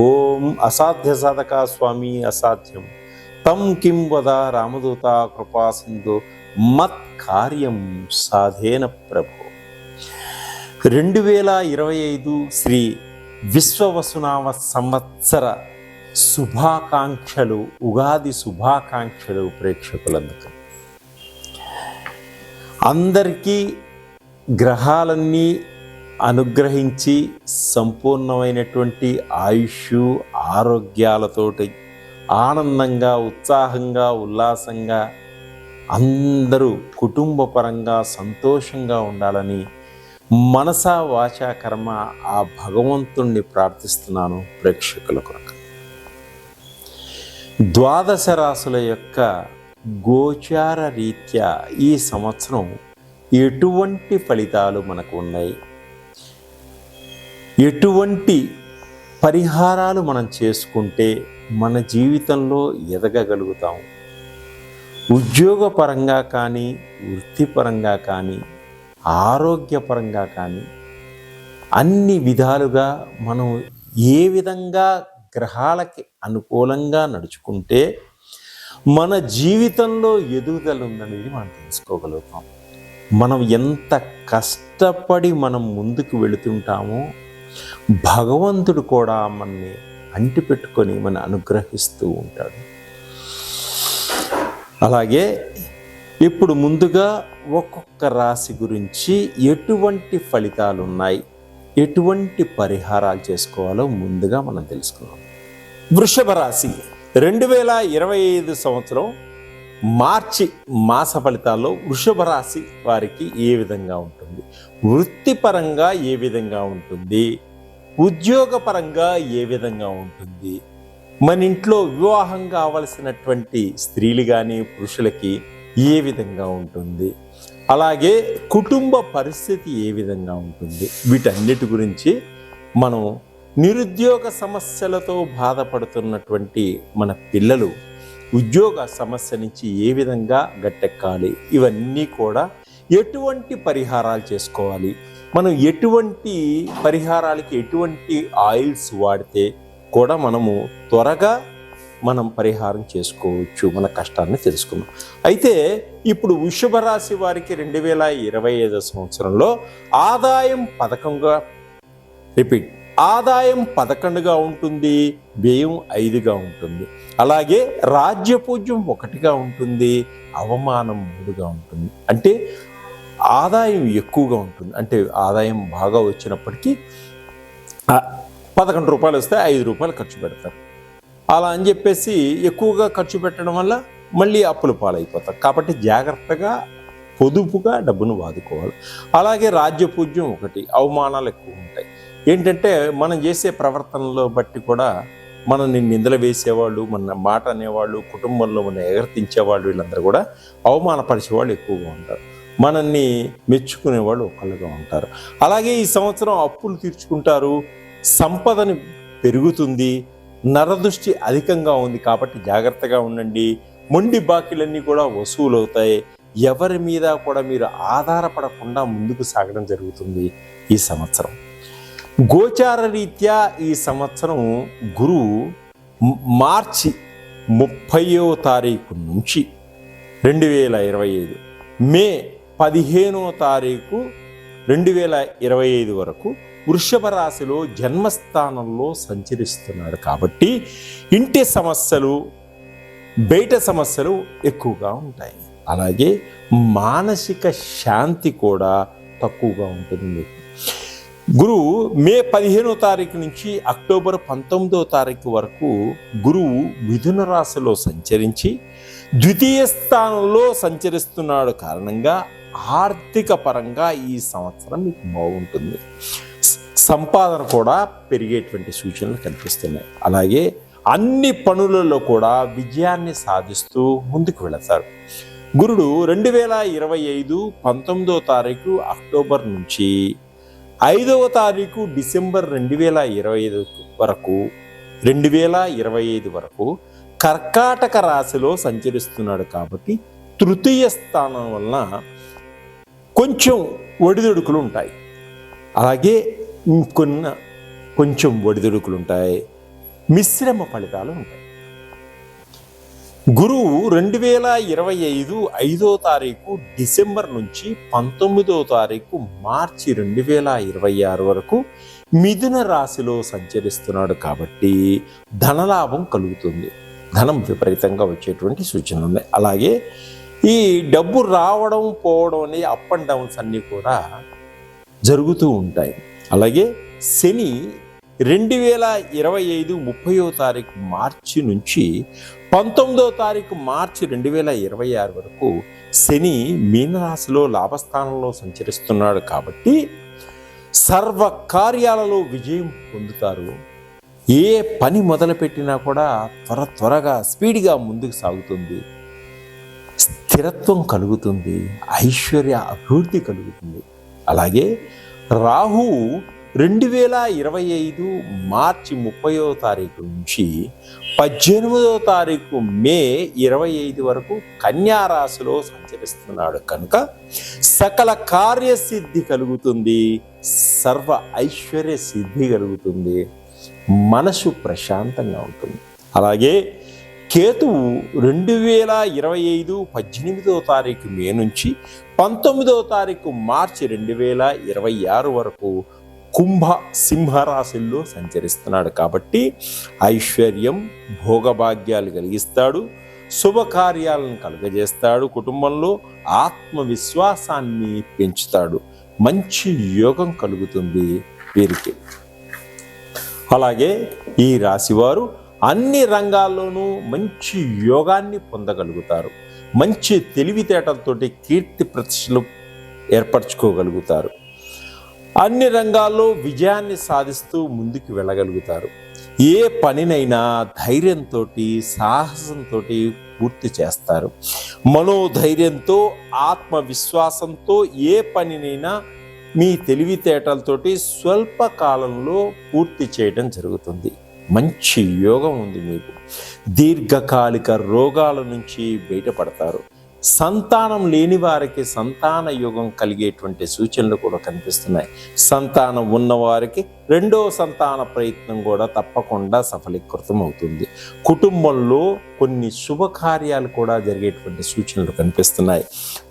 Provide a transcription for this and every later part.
ఓం అసాధ్య సాధక స్వామి అసాధ్యం. తం కిం వద రామదూత కృపా సింధు మత్ కార్యం సాధేన ప్రభు. రెండు వేల ఇరవై ఐదు శ్రీ విశ్వవసునామ సంవత్సర శుభాకాంక్షలు ఉగాది శుభాకాంక్షలు ప్రేక్షకులందుకు అందరికీ గ్రహాలన్నీ అనుగ్రహించి సంపూర్ణమైనటువంటి ఆయుష్ ఆరోగ్యాలతోటి ఆనందంగా ఉత్సాహంగా ఉల్లాసంగా అందరూ కుటుంబపరంగా సంతోషంగా ఉండాలని మనసా వాచా కర్మ ఆ భగవంతుణ్ణి ప్రార్థిస్తున్నాను ప్రేక్షకుల కొరకు. ద్వాదశ రాసుల యొక్క గోచార రీత్యా ఈ సంవత్సరం ఎటువంటి ఫలితాలు మనకు ఉన్నాయి? ఎటువంటి పరిహారాలు మనం చేసుకుంటే మన జీవితంలో ఎదగగలుగుతాం? ఉద్యోగపరంగా కానీ వృత్తిపరంగా కానీ ఆరోగ్యపరంగా కానీ అన్ని విధాలుగా మనం ఏ విధంగా గ్రహాలకి అనుకూలంగా నడుచుకుంటే మన జీవితంలో ఎదుగుదల ఉందనేది మనం తెలుసుకోగలుగుతాం. మనం ఎంత కష్టపడి మనం ముందుకు వెళుతుంటామో భగవంతుడు కూడా మనని అంటిపెట్టుకొని మన అనుగ్రహిస్తూ ఉంటాడు. అలాగే ఇప్పుడు ముందుగా ఒక్కొక్క రాశి గురించి ఎటువంటి ఫలితాలు ఉన్నాయి ఎటువంటి పరిహారాలు చేసుకోవాలో ముందుగా మనం తెలుసుకున్నాం వృషభ రాశి రెండు వేల ఇరవై ఐదు సంవత్సరం మార్చి మాస ఫలితాల్లో వృషభ రాశి వారికి ఏ విధంగా ఉంటుంది? వృత్తిపరంగా ఏ విధంగా ఉంటుంది? ఉద్యోగపరంగా ఏ విధంగా ఉంటుంది? మన ఇంట్లో వివాహం కావలసినటువంటి స్త్రీలు కానీ పురుషులకి ఏ విధంగా ఉంటుంది? అలాగే కుటుంబ పరిస్థితి ఏ విధంగా ఉంటుంది? వీటన్నిటి గురించి మనం నిరుద్యోగ సమస్యలతో బాధపడుతున్నటువంటి మన పిల్లలు ఉద్యోగ సమస్య నుంచి ఏ విధంగా గట్టెక్కాలి? ఇవన్నీ కూడా ఎటువంటి పరిహారాలు చేసుకోవాలి? మనం ఎటువంటి పరిహారాలకి ఎటువంటి ఆయిల్స్ వాడితే కూడా మనము త్వరగా మనం పరిహారం చేసుకోవచ్చు మన కష్టాన్ని తెలుసుకుందాం. అయితే ఇప్పుడు వృషభ రాశి వారికి రెండు వేల ఇరవై ఐదో సంవత్సరంలో ఆదాయం పథకంగా రిపీట్ ఆదాయం పదకొండుగా ఉంటుంది వ్యయం ఐదుగా ఉంటుంది. అలాగే రాజ్యపూజ్యం ఒకటిగా ఉంటుంది అవమానం మూడుగా ఉంటుంది. అంటే ఆదాయం ఎక్కువగా ఉంటుంది. అంటే ఆదాయం బాగా వచ్చినప్పటికీ పదకొండు రూపాయలు వస్తే ఐదు రూపాయలు ఖర్చు పెడతారు. అలా అని చెప్పేసి ఎక్కువగా ఖర్చు పెట్టడం వల్ల మళ్ళీ అప్పులు పాలైపోతారు కాబట్టి జాగ్రత్తగా పొదుపుగా డబ్బును వాదుకోవాలి. అలాగే రాజ్యపూజ్యం ఒకటి అవమానాలు ఎక్కువ ఉంటాయి. ఏంటంటే మనం చేసే ప్రవర్తనలో బట్టి కూడా మనల్ని నిందలు వేసేవాళ్ళు మన మాట అనేవాళ్ళు కుటుంబంలో మన ఎగర్తించేవాళ్ళు వీళ్ళందరూ కూడా అవమానపరిచేవాళ్ళు ఎక్కువగా ఉంటారు. మనల్ని మెచ్చుకునేవాళ్ళు ఒకళ్ళుగా ఉంటారు. అలాగే ఈ సంవత్సరం అప్పులు తీర్చుకుంటారు సంపదని పెరుగుతుంది నరదృష్టి అధికంగా ఉంది కాబట్టి జాగ్రత్తగా ఉండండి. మొండి బాకీలన్నీ కూడా వసూలు అవుతాయి ఎవరి మీద కూడా మీరు ఆధారపడకుండా ముందుకు సాగడం జరుగుతుంది ఈ సంవత్సరం. గోచార రీత్యా ఈ సంవత్సరం గురువు మార్చి ముప్పయో తారీఖు నుంచి రెండు వేల ఇరవై ఐదు మే పదిహేనో తారీఖు రెండు వేల ఇరవై ఐదు వరకు వృషభ రాశిలో జన్మస్థానంలో సంచరిస్తున్నాడు కాబట్టి ఇంటి సమస్యలు బయట సమస్యలు ఎక్కువగా ఉంటాయి. అలాగే మానసిక శాంతి కూడా తక్కువగా ఉంటుంది. గురువు మే పదిహేనో తారీఖు నుంచి అక్టోబర్ పంతొమ్మిదో తారీఖు వరకు గురువు మిథున రాశిలో సంచరించి ద్వితీయ స్థానంలో సంచరిస్తున్నాడు. కారణంగా ఆర్థిక పరంగా ఈ సంవత్సరం మీకు బాగుంటుంది. సంపాదన కూడా పెరిగేటువంటి సూచనలు కనిపిస్తున్నాయి. అలాగే అన్ని పనులలో కూడా విజయాన్ని సాధిస్తూ ముందుకు వెళతారు. గురుడు రెండు వేల ఇరవై ఐదు పంతొమ్మిదో తారీఖు అక్టోబర్ నుంచి ఐదవ తారీఖు డిసెంబర్ రెండు వేల ఇరవై ఐదు వరకు రెండు వేల ఇరవై ఐదు వరకు కర్కాటక రాశిలో సంచరిస్తున్నాడు కాబట్టి తృతీయ స్థానం వలన కొంచెం ఒడిదుడుకులు ఉంటాయి. అలాగే ఇంకొన్న కొంచెం ఒడిదుడుకులు ఉంటాయి. మిశ్రమ ఫలితాలు ఉంటాయి. గురువు రెండు వేల ఇరవై ఐదు ఐదో తారీఖు డిసెంబర్ నుంచి పంతొమ్మిదో తారీఖు మార్చి రెండు వేల ఇరవై ఆరు వరకు మిథున రాశిలో సంచరిస్తున్నాడు కాబట్టి ధనలాభం కలుగుతుంది. ధనం విపరీతంగా వచ్చేటువంటి సూచనలు ఉన్నాయి. అలాగే ఈ డబ్బు రావడం పోవడం అనే అప్ అండ్ డౌన్స్ అన్నీ కూడా జరుగుతూ ఉంటాయి. అలాగే శని రెండు వేల ఇరవై ఐదు ముప్పయో తారీఖు మార్చి నుంచి పంతొమ్మిదో తారీఖు మార్చి రెండు వేల ఇరవై ఆరు వరకు శని మీనరాశిలో లాభస్థానంలో సంచరిస్తున్నాడు కాబట్టి సర్వ కార్యాలలో విజయం పొందుతారు. ఏ పని మొదలుపెట్టినా కూడా త్వర త్వరగా స్పీడ్గా ముందుకు సాగుతుంది. స్థిరత్వం కలుగుతుంది. ఐశ్వర్య అభివృద్ధి కలుగుతుంది. అలాగే రాహు రెండు వేల ఇరవై ఐదు మార్చి ముప్పయో తారీఖు నుంచి పద్దెనిమిదో తారీఖు మే ఇరవై ఐదు వరకు కన్యారాశిలో సంచరిస్తున్నాడు. కనుక సకల కార్యసిద్ధి కలుగుతుంది. సర్వ ఐశ్వర్య సిద్ధి కలుగుతుంది. మనసు ప్రశాంతంగా ఉంటుంది. అలాగే కేతువు రెండు వేల ఇరవై ఐదు పద్దెనిమిదో తారీఖు మే నుంచి పంతొమ్మిదో తారీఖు మార్చి రెండు వేల ఇరవై ఆరు వరకు కుంభ సింహరాశుల్లో సంచరిస్తున్నాడు కాబట్టి ఐశ్వర్యం భోగభాగ్యాలు కలిగిస్తాడు శుభకార్యాలను కలుగజేస్తాడు కుటుంబంలో ఆత్మవిశ్వాసాన్ని పెంచుతాడు మంచి యోగం కలుగుతుంది వీరికి. అలాగే ఈ రాశివారు అన్ని రంగాల్లోనూ మంచి యోగాన్ని పొందగలుగుతారు మంచి తెలివితేటలతోటి కీర్తి ప్రతిష్టలు ఏర్పరచుకోగలుగుతారు. అన్ని రంగాల్లో విజయాన్ని సాధిస్తూ ముందుకు వెళ్ళగలుగుతారు. ఏ పనినైనా ధైర్యంతో సాహసంతో పూర్తి చేస్తారు. మనోధైర్యంతో ఆత్మవిశ్వాసంతో ఏ పనినైనా మీ తెలివితేటలతోటి స్వల్ప కాలంలో పూర్తి చేయడం జరుగుతుంది. మంచి యోగం ఉంది మీకు. దీర్ఘకాలిక రోగాల నుంచి బయటపడతారు. సంతానం లేని వారికి సంతాన యుగం కలిగేటువంటి సూచనలు కూడా కనిపిస్తున్నాయి. సంతానం ఉన్నవారికి రెండో సంతాన ప్రయత్నం కూడా తప్పకుండా సఫలీకృతం అవుతుంది. కుటుంబంలో కొన్ని శుభకార్యాలు కూడా జరిగేటువంటి సూచనలు కనిపిస్తున్నాయి.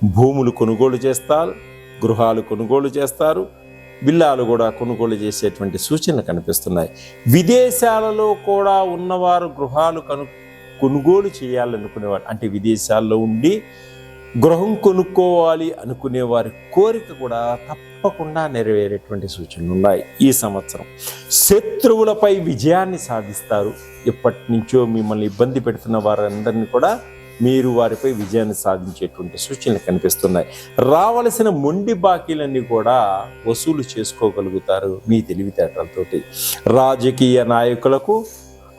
భూములు కొనుగోలు చేస్తారు గృహాలు కొనుగోలు చేస్తారు బిల్లాలు కూడా కొనుగోలు చేసేటువంటి సూచనలు కనిపిస్తున్నాయి. విదేశాలలో కూడా ఉన్నవారు గృహాలు కను కొనుగోలు చేయాలనుకునేవారు. అంటే విదేశాల్లో ఉండి గృహం కొనుక్కోవాలి అనుకునే వారి కోరిక కూడా తప్పకుండా నెరవేరేటువంటి సూచనలు ఉన్నాయి ఈ సంవత్సరం. శత్రువులపై విజయాన్ని సాధిస్తారు. ఎప్పటి నుంచో మిమ్మల్ని ఇబ్బంది పెడుతున్న వారందరినీ కూడా మీరు వారిపై విజయాన్ని సాధించేటువంటి సూచనలు కనిపిస్తున్నాయి. రావలసిన మొండి బాకీలన్నీ కూడా వసూలు చేసుకోగలుగుతారు మీ తెలివితేటలతోటి. రాజకీయ నాయకులకు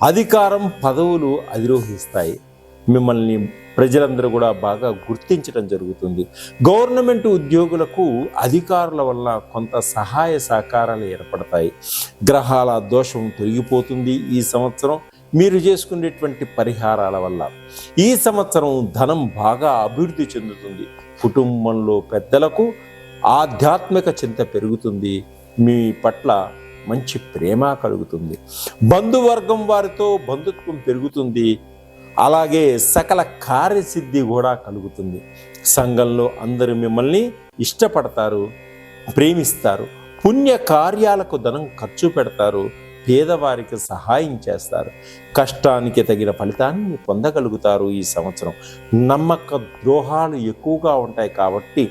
అధికారం పదవులు అధిరోహిస్తాయి. మిమ్మల్ని ప్రజలందరూ కూడా బాగా గుర్తించడం జరుగుతుంది. గవర్నమెంట్ ఉద్యోగులకు అధికారుల వల్ల కొంత సహాయ సహకారాలు ఏర్పడతాయి. గ్రహాల దోషం తొలగిపోతుంది ఈ సంవత్సరం. మీరు చేసుకునేటువంటి పరిహారాల వల్ల ఈ సంవత్సరం ధనం బాగా అభివృద్ధి చెందుతుంది. కుటుంబంలో పెద్దలకు ఆధ్యాత్మిక చింత పెరుగుతుంది. మీ పట్ల మంచి ప్రేమ కలుగుతుంది. బంధువర్గం వారితో బంధుత్వం పెరుగుతుంది. అలాగే సకల కార్యసిద్ధి కూడా కలుగుతుంది. సంఘంలో అందరూ మిమ్మల్ని ఇష్టపడతారు ప్రేమిస్తారు పుణ్య కార్యాలకు ధనం ఖర్చు పెడతారు పేదవారికి సహాయం చేస్తారు. కష్టానికి తగిన ఫలితాన్ని పొందగలుగుతారు ఈ సంవత్సరం. నమ్మక ద్రోహాలు ఎక్కువగా ఉంటాయి కాబట్టి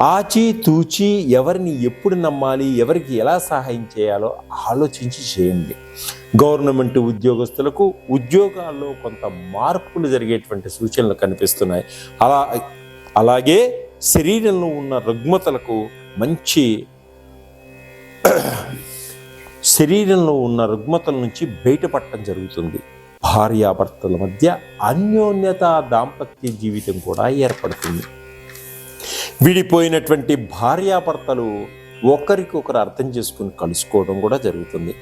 ఆచి తూచి ఎవరిని ఎప్పుడు నమ్మాలి ఎవరికి ఎలా సహాయం చేయాలో ఆలోచించి చేయండి. గవర్నమెంట్ ఉద్యోగస్తులకు ఉద్యోగాల్లో కొంత మార్పులు జరిగేటువంటి సూచనలు కనిపిస్తున్నాయి. అలా అలాగే శరీరంలో ఉన్న రుగ్మతలకు మంచి శరీరంలో ఉన్న రుగ్మతల నుంచి బయటపడటం జరుగుతుంది. భార్యాభర్తల మధ్య అన్యోన్యత దాంపత్య జీవితం కూడా ఏర్పడుతుంది. విడిపోయినటువంటి భార్యాభర్తలు ఒకరికొకరు అర్థం చేసుకుని కలుసుకోవడం కూడా జరుగుతుంది.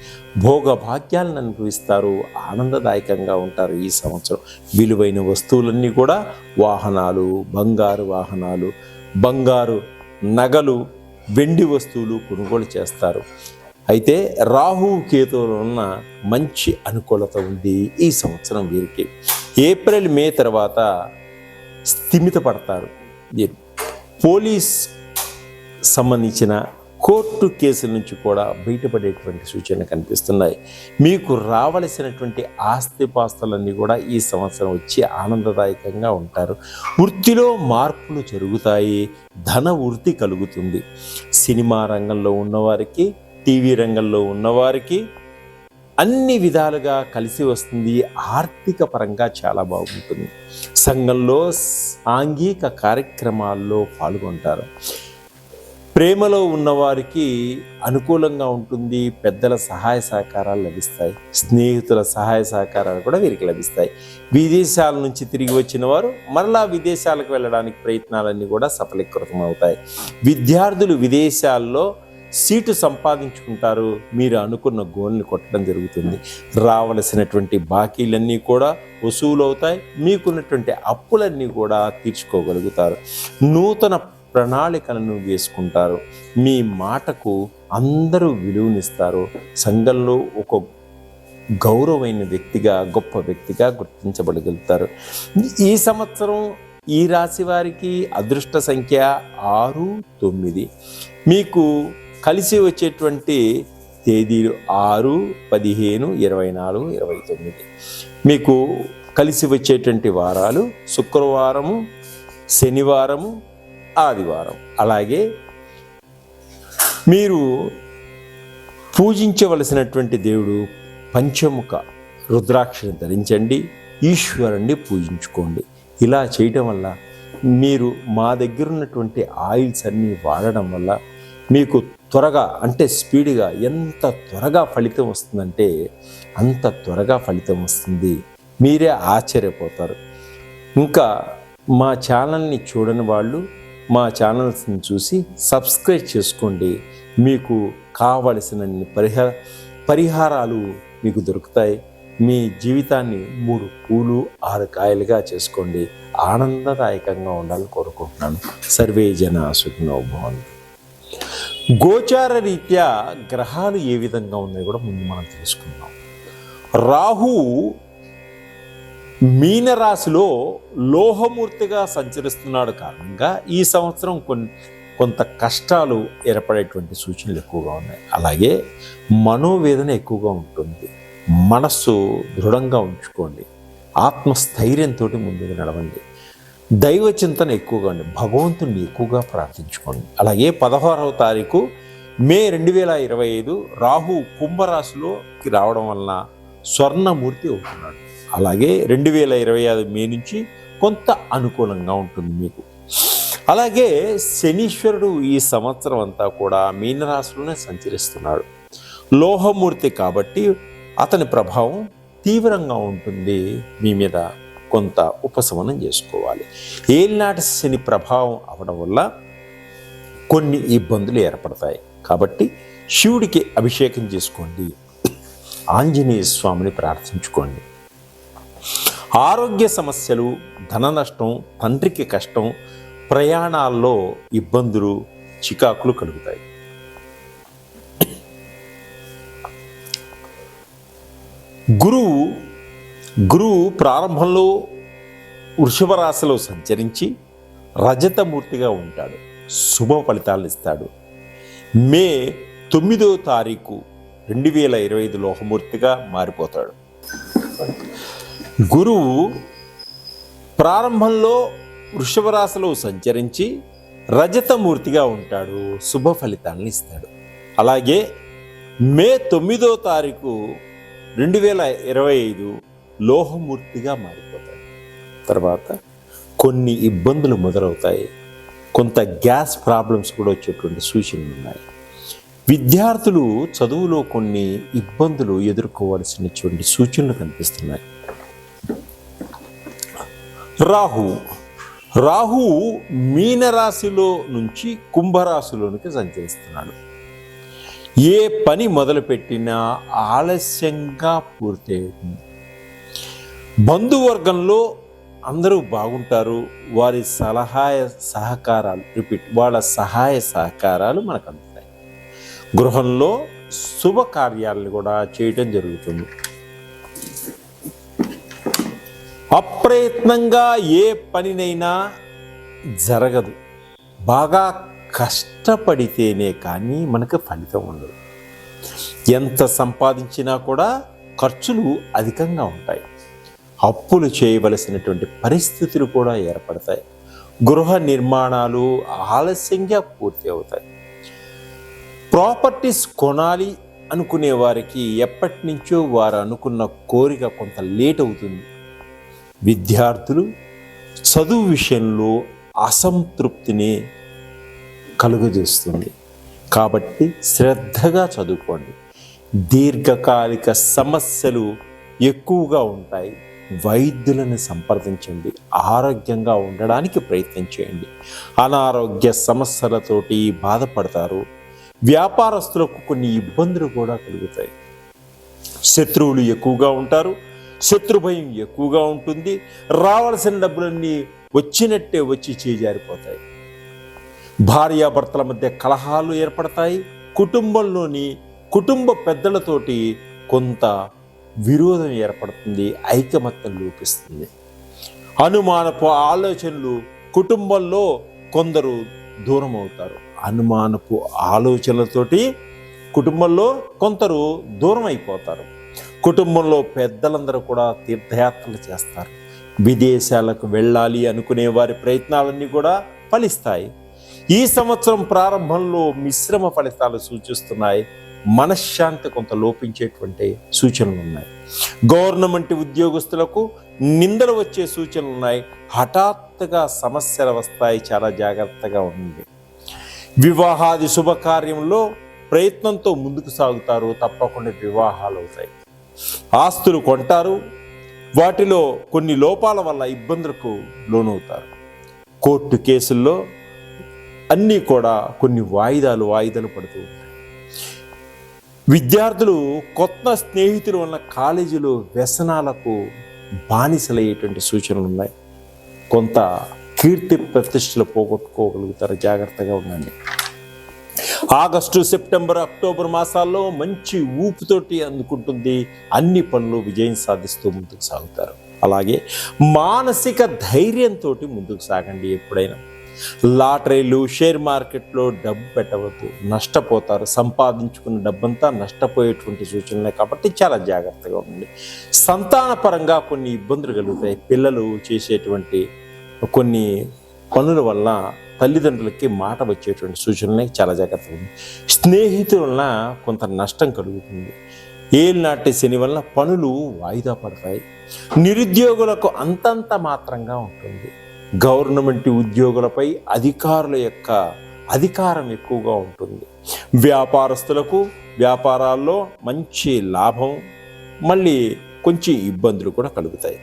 భోగ భాగ్యాలను అనుభవిస్తారు ఆనందదాయకంగా ఉంటారు ఈ సంవత్సరం. విలువైన వస్తువులన్నీ కూడా వాహనాలు బంగారు వాహనాలు బంగారు నగలు వెండి వస్తువులు కొనుగోలు చేస్తారు. అయితే రాహు కేతువులో ఉన్న మంచి అనుకూలత ఉంది ఈ సంవత్సరం వీరికి. ఏప్రిల్ మే తర్వాత స్థిమిత పడతారు వీరు పోలీస్ సంబంధించిన కోర్టు కేసుల నుంచి కూడా బయటపడేటువంటి సూచనలు కనిపిస్తున్నాయి. మీకు రావలసినటువంటి ఆస్తిపాస్తులన్నీ కూడా ఈ సంవత్సరం వచ్చి ఆనందదాయకంగా ఉంటారు. వృత్తిలో మార్పులు జరుగుతాయి. ధన వృద్ధి కలుగుతుంది. సినిమా రంగంలో ఉన్నవారికి టీవీ రంగంలో ఉన్నవారికి అన్ని విధాలుగా కలిసి వస్తుంది. ఆర్థిక పరంగా చాలా బాగుంటుంది. సంఘంలో సాంఘిక కార్యక్రమాల్లో పాల్గొంటారు. ప్రేమలో ఉన్నవారికి అనుకూలంగా ఉంటుంది. పెద్దల సహాయ సహకారాలు లభిస్తాయి. స్నేహితుల సహాయ సహకారాలు కూడా వీరికి లభిస్తాయి. విదేశాల నుంచి తిరిగి వచ్చిన వారు మరలా విదేశాలకు వెళ్ళడానికి ప్రయత్నాలన్నీ కూడా సఫలీకృతం అవుతాయి విద్యార్థులు విదేశాల్లో సీటు సంపాదించుకుంటారు. మీరు అనుకున్న గోల్ని కొట్టడం జరుగుతుంది. రావలసినటువంటి బాకీలన్నీ కూడా వసూలు అవుతాయి మీకున్నటువంటి అప్పులన్నీ కూడా తీర్చుకోగలుగుతారు. నూతన ప్రణాళికలను వేసుకుంటారు. మీ మాటకు అందరూ విలువనిస్తారు. సంఘంలో ఒక గౌరవమైన వ్యక్తిగా గొప్ప వ్యక్తిగా గుర్తించబడగలుగుతారు. ఈ సంవత్సరం ఈ రాశి వారికి అదృష్ట సంఖ్య ఆరు తొమ్మిది. మీకు కలిసి వచ్చేటువంటి తేదీలు ఆరు పదిహేను ఇరవై నాలుగు ఇరవై తొమ్మిది. మీకు కలిసి వచ్చేటువంటి వారాలు శుక్రవారము శనివారము ఆదివారం. అలాగే మీరు పూజించవలసినటువంటి దేవుడు పంచముఖ రుద్రాక్షని ధరించండి ఈశ్వరుణ్ణి పూజించుకోండి. ఇలా చేయటం వల్ల మీరు మా దగ్గర ఉన్నటువంటి ఆయిల్స్ అన్నీ వాడడం వల్ల మీకు త్వరగా అంటే స్పీడ్గా ఎంత త్వరగా ఫలితం వస్తుందంటే అంత త్వరగా ఫలితం వస్తుంది. మీరే ఆశ్చర్యపోతారు. ఇంకా మా ఛానల్ని చూడని వాళ్ళు మా ఛానల్స్ని చూసి సబ్స్క్రైబ్ చేసుకోండి. మీకు కావలసినన్ని పరిహార పరిహారాలు మీకు దొరుకుతాయి. మీ జీవితాన్ని మూడు పూలు ఆరు కాయలుగా చేసుకోండి. ఆనందదాయకంగా ఉండాలని కోరుకుంటున్నాను. సర్వే జన సుఖినో భవంతు. గోచార రీత్యా గ్రహాలు ఏ విధంగా ఉన్నాయి కూడా ముందు మనం తెలుసుకుందాం. రాహు మీనరాశిలో లోహమూర్తిగా సంచరిస్తున్నాడు కారణంగా ఈ సంవత్సరం కొన్ని కొంత కష్టాలు ఏర్పడేటువంటి సూచనలు ఎక్కువగా ఉన్నాయి. అలాగే మనోవేదన ఎక్కువగా ఉంటుంది. మనస్సు దృఢంగా ఉంచుకోండి. ఆత్మస్థైర్యంతో ముందుకు నడవండి. దైవ చింతన ఎక్కువగా ఉండి భగవంతుని ఎక్కువగా ప్రార్థించుకోండి. అలాగే పదహారవ తారీఖు మే రెండు వేల ఇరవై ఐదు రాహు కుంభరాశిలోకి రావడం వలన స్వర్ణమూర్తి అవుతున్నాడు. అలాగే రెండు వేల ఇరవై ఐదు మే నుంచి కొంత అనుకూలంగా ఉంటుంది మీకు. అలాగే శనీశ్వరుడు ఈ సంవత్సరం అంతా కూడా మీనరాశిలోనే సంచరిస్తున్నాడు. లోహమూర్తి కాబట్టి అతని ప్రభావం తీవ్రంగా ఉంటుంది మీ మీద. కొంత ఉపశమనం చేసుకోవాలి. ఏలినాటి శని ప్రభావం అవడం వల్ల కొన్ని ఇబ్బందులు ఏర్పడతాయి. కాబట్టి శివుడికి అభిషేకం చేసుకోండి. ఆంజనేయ స్వామిని ప్రార్థించుకోండి. ఆరోగ్య సమస్యలు ధన నష్టం తండ్రికి కష్టం ప్రయాణాల్లో ఇబ్బందులు చికాకులు కలుగుతాయి. గురువు గురువు ప్రారంభంలో వృషభ రాశిలో సంచరించి రజతమూర్తిగా ఉంటాడు. శుభ ఫలితాలను ఇస్తాడు. మే తొమ్మిదో తారీఖు రెండు వేల ఇరవై ఐదు లోహమూర్తిగా మారిపోతాడు. గురువు ప్రారంభంలో వృషభ రాశిలో సంచరించి రజతమూర్తిగా ఉంటాడు. శుభ ఫలితాలను ఇస్తాడు. అలాగే మే తొమ్మిదో తారీఖు రెండు వేల ఇరవై ఐదు లోహమూర్తిగా మారిపోతాయి. తర్వాత కొన్ని ఇబ్బందులు మొదలవుతాయి. కొంత గ్యాస్ ప్రాబ్లమ్స్ కూడా వచ్చేటువంటి సూచనలు ఉన్నాయి. విద్యార్థులు చదువులో కొన్ని ఇబ్బందులు ఎదుర్కోవాల్సినటువంటి సూచనలు కనిపిస్తున్నాయి. రాహు. రాహు మీనరాశిలో నుంచి కుంభరాశిలోనికి సంచరిస్తున్నాడు. ఏ పని మొదలుపెట్టినా ఆలస్యంగా పూర్తవుతుంది బంధువర్గంలో అందరూ బాగుంటారు. వారి సలహాయ సహకారాలు రిపీట్ వాళ్ళ సహాయ సహకారాలు మనకు అందుతాయి గృహంలో శుభకార్యాలను కూడా చేయటం జరుగుతుంది. అప్రయత్నంగా ఏ పనినైనా జరగదు. బాగా కష్టపడితేనే కానీ మనకు ఫలితం ఉండదు. ఎంత సంపాదించినా కూడా ఖర్చులు అధికంగా ఉంటాయి. అప్పులు చేయవలసినటువంటి పరిస్థితులు కూడా ఏర్పడతాయి. గృహ నిర్మాణాలు ఆలస్యంగా పూర్తి అవుతాయి. ప్రాపర్టీస్ కొనాలి అనుకునే వారికి ఎప్పటి నుంచో వారు అనుకున్న కోరిక కొంత లేట్ అవుతుంది. విద్యార్థులు చదువు విషయంలో అసంతృప్తిని కలుగజేస్తుంది. కాబట్టి శ్రద్ధగా చదువుకోండి. దీర్ఘకాలిక సమస్యలు ఎక్కువగా ఉంటాయి. వైద్యులను సంప్రదించండి ఆరోగ్యంగా ఉండడానికి ప్రయత్నం చేయండి. అనారోగ్య సమస్యలతోటి బాధపడతారు. వ్యాపారస్తులకు కొన్ని ఇబ్బందులు కూడా కలుగుతాయి. శత్రువులు ఎక్కువగా ఉంటారు శత్రు భయం ఎక్కువగా ఉంటుంది రావాల్సిన డబ్బులన్నీ వచ్చినట్టే వచ్చి చేజారిపోతాయి. భార్యాభర్తల మధ్య కలహాలు ఏర్పడతాయి. కుటుంబంలోని కుటుంబ పెద్దలతోటి కొంత విరోధం ఏర్పడుతుంది ఐకమత్యం లోపిస్తుంది. అనుమానపు ఆలోచనలు కుటుంబంలో కొందరు దూరం అవుతారు అనుమానపు ఆలోచనలతోటి కుటుంబంలో కొందరు దూరం అయిపోతారు కుటుంబంలో పెద్దలందరూ కూడా తీర్థయాత్రలు చేస్తారు. విదేశాలకు వెళ్ళాలి అనుకునే వారి ప్రయత్నాలన్నీ కూడా ఫలిస్తాయి. ఈ సంవత్సరం ప్రారంభంలో మిశ్రమ ఫలితాలు సూచిస్తున్నాయి. మనశ్శాంతి కొంత లోపించేటువంటి సూచనలు ఉన్నాయి. గవర్నమెంట్ ఉద్యోగస్తులకు నిందలు వచ్చే సూచనలు ఉన్నాయి. హఠాత్తుగా సమస్యలు వస్తాయి. చాలా జాగ్రత్తగా ఉంది వివాహాది శుభకార్యంలో ప్రయత్నంతో ముందుకు సాగుతారు. తప్పకుండా వివాహాలు అవుతాయి. ఆస్తులు కొంటారు. వాటిలో కొన్ని లోపాల వల్ల ఇబ్బందులకు లోనవుతారు. కోర్టు కేసుల్లో అన్నీ కూడా కొన్ని వాయిదాలు వాయిదాలు పడుతూ ఉంటాయి. విద్యార్థులు కొత్త స్నేహితుల వల్ల కాలేజీలో వ్యసనాలకు బానిసలయ్యేటువంటి సూచనలు ఉన్నాయి. కొంత కీర్తి ప్రతిష్టలు పోగొట్టుకోగలుగుతారు. జాగ్రత్తగా ఉండండి. ఆగస్టు సెప్టెంబర్ అక్టోబర్ మాసాల్లో మంచి ఊపుతోటి అందుకుంటుంది. అన్ని పనులు విజయం సాధిస్తూ ముందుకు సాగుతారు. అలాగే మానసిక ధైర్యంతో ముందుకు సాగండి ఎప్పుడైనా. లాటరీలు షేర్ మార్కెట్లో డబ్బు పెట్టవద్దు. నష్టపోతారు. సంపాదించుకున్న డబ్బంతా నష్టపోయేటువంటి సూచనలే కాబట్టి చాలా జాగ్రత్తగా ఉండండి. సంతానపరంగా కొన్ని ఇబ్బందులు కలుగుతాయి. పిల్లలు చేసేటువంటి కొన్ని పనుల వల్ల తల్లిదండ్రులకి మాట వచ్చేటువంటి సూచనలే చాలా జాగ్రత్తగా ఉంది స్నేహితుల వలన కొంత నష్టం కలుగుతుంది. ఏలినాటి శని వలన పనులు వాయిదా పడతాయి. నిరుద్యోగులకు అంతంత మాత్రంగా ఉంటుంది. గవర్నమెంట్ ఉద్యోగులపై అధికారుల యొక్క అధికారం ఎక్కువగా ఉంటుంది. వ్యాపారస్తులకు వ్యాపారాల్లో మంచి లాభం మళ్ళీ కొంచెం ఇబ్బందులు కూడా కలుగుతాయి.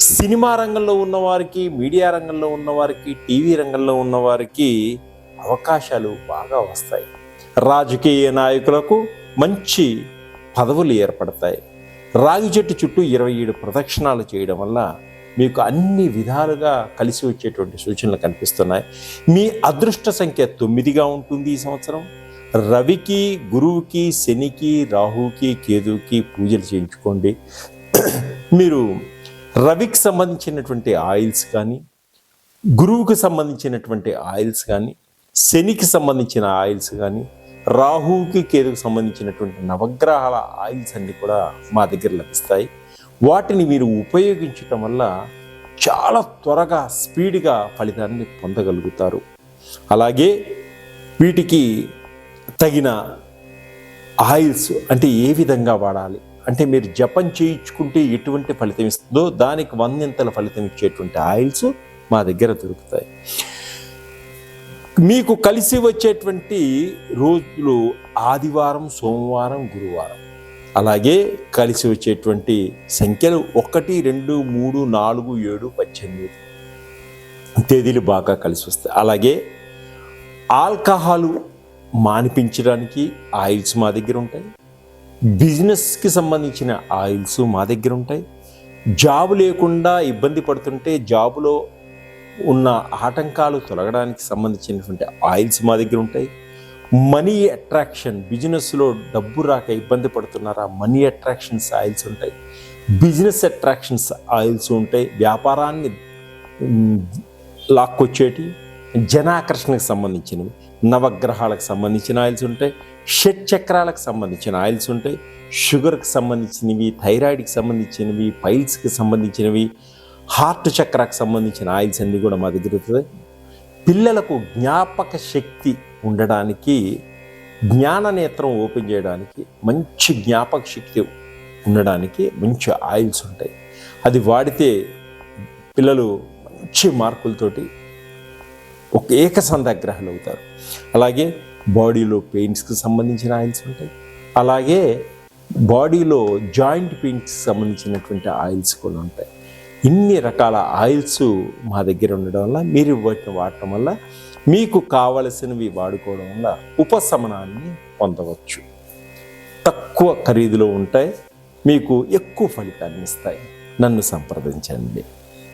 సినిమా రంగంలో ఉన్నవారికి మీడియా రంగంలో ఉన్నవారికి టీవీ రంగంలో ఉన్నవారికి అవకాశాలు బాగా వస్తాయి. రాజకీయ నాయకులకు మంచి పదవులు ఏర్పడతాయి. రాగి చెట్టు చుట్టూ ఇరవై ఏడు ప్రదక్షిణాలు చేయడం వల్ల మీకు అన్ని విధాలుగా కలిసి వచ్చేటువంటి సూచనలు కనిపిస్తున్నాయి. మీ అదృష్ట సంఖ్య తొమ్మిదిగా ఉంటుంది ఈ సంవత్సరం. రవికి గురువుకి శనికి రాహుకి కేతువుకి పూజలు చేయించుకోండి. మీరు రవికి సంబంధించినటువంటి ఆయిల్స్ కానీ గురువుకి సంబంధించినటువంటి ఆయిల్స్ కానీ శనికి సంబంధించిన ఆయిల్స్ కానీ రాహుకి కేతుకు సంబంధించినటువంటి నవగ్రహాల ఆయిల్స్ అన్నీ కూడా మా దగ్గర లభిస్తాయి. వాటిని మీరు ఉపయోగించటం వల్ల చాలా త్వరగా స్పీడ్గా ఫలితాన్ని పొందగలుగుతారు. అలాగే వీటికి తగిన ఆయిల్స్ అంటే ఏ విధంగా వాడాలి? అంటే మీరు జపం చేయించుకుంటే ఎటువంటి ఫలితం ఇస్తుందో దానికి వందింతల ఫలితం ఇచ్చేటువంటి ఆయిల్స్ మా దగ్గర దొరుకుతాయి. మీకు కలిసి వచ్చేటువంటి రోజులు ఆదివారం సోమవారం గురువారం. అలాగే కలిసి వచ్చేటువంటి సంఖ్యలు ఒకటి రెండు మూడు నాలుగు ఏడు పద్దెనిమిది తేదీలు బాగా కలిసి వస్తాయి. అలాగే ఆల్కహాలు మానిపించడానికి ఆయిల్స్ మా దగ్గర ఉంటాయి. బిజినెస్కి సంబంధించిన ఆయిల్స్ మా దగ్గర ఉంటాయి. జాబు లేకుండా ఇబ్బంది పడుతుంటే జాబులో ఉన్న ఆటంకాలు తొలగడానికి సంబంధించినటువంటి ఆయిల్స్ మా దగ్గర ఉంటాయి. మనీ అట్రాక్షన్ బిజినెస్లో డబ్బు రాక ఇబ్బంది పడుతున్నారా. మనీ అట్రాక్షన్స్ ఆయిల్స్ ఉంటాయి. బిజినెస్ అట్రాక్షన్స్ ఆయిల్స్ ఉంటాయి. వ్యాపారాన్ని లాక్కొచ్చేటి జనాకర్షణకు సంబంధించినవి నవగ్రహాలకు సంబంధించిన ఆయిల్స్ ఉంటాయి. షట్ చక్రాలకు సంబంధించిన ఆయిల్స్ ఉంటాయి. షుగర్కి సంబంధించినవి థైరాయిడ్కి సంబంధించినవి పైల్స్కి సంబంధించినవి హార్ట్ చక్రాకు సంబంధించిన ఆయిల్స్ అన్నీ కూడా మా దగ్గర ఉంటుంది పిల్లలకు జ్ఞాపక శక్తి ఉండడానికి జ్ఞాన నేత్రం ఓపెన్ చేయడానికి మంచి జ్ఞాపక శక్తి ఉండడానికి మంచి ఆయిల్స్ ఉంటాయి. అది వాడితే పిల్లలు మంచి మార్కులతోటి ఒక ఏకసంధాగ్రహాలు అవుతారు. అలాగే బాడీలో పెయిన్స్కి సంబంధించిన ఆయిల్స్ ఉంటాయి. అలాగే బాడీలో జాయింట్ పెయిన్స్కి సంబంధించినటువంటి ఆయిల్స్ కూడా ఉంటాయి. ఇన్ని రకాల ఆయిల్స్ మా దగ్గర ఉండడం వల్ల మీరు వాటిని వాడటం వల్ల మీకు కావలసినవి వాడుకోవడం వల్ల ఉపశమనాన్ని పొందవచ్చు. తక్కువ ఖరీదులో ఉంటాయి మీకు ఎక్కువ ఫలితాన్ని ఇస్తాయి. నన్ను సంప్రదించండి.